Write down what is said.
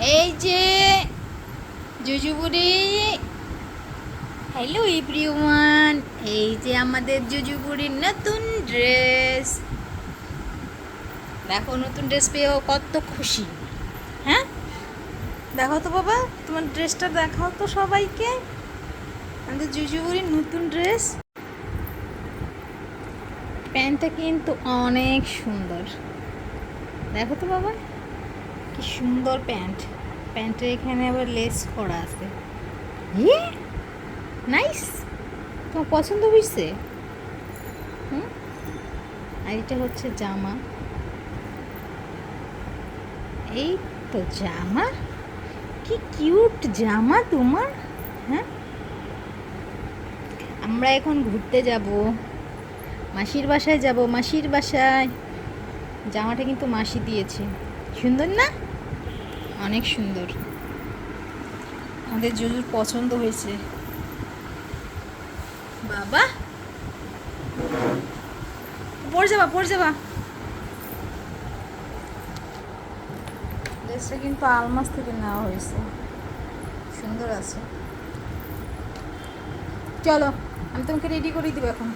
এই যে জুজুবুড়ি hello everyone এই যে আমাদের জুজুবুড়ির নতুন ড্রেস দেখো নতুন ড্রেস পেয়েও কত খুশি। হ্যাঁ? দেখো তো বাবা তোমার ড্রেসটা দেখাও তো সবাইকে। আমাদের জুজুবুড়ির নতুন ড্রেস প্যান্টটা কিন্তু অনেক সুন্দর। দেখো তো বাবা। কি সুন্দর প্যান্ট। প্যান্টের এখানে আবার লেস করা আছে। ইয়ে নাইস তোমার পছন্দ হয়েছে হুম? আর এটা হচ্ছে জামা। এই তো জামা? কি কিউট জামা তোমার। হ্যাঁ? আমরা এখন ঘুরতে যাব। মাসির বাসায় যাব। মাসির বাসায়। জামাটা কিন্তু মাসি দিয়েছে। সুন্দর না? অনেক সুন্দর। আমাদের জুজুর পছন্দ হয়েছে। বাবা! পড়ে যাবা পড়ে যাবা। ড্রেসটা কিন্তু আলমাস থেকে নেওয়া হয়েছে। সুন্দর আছে। চলো, আমি তোমাকে রেডি করে দিব এখন।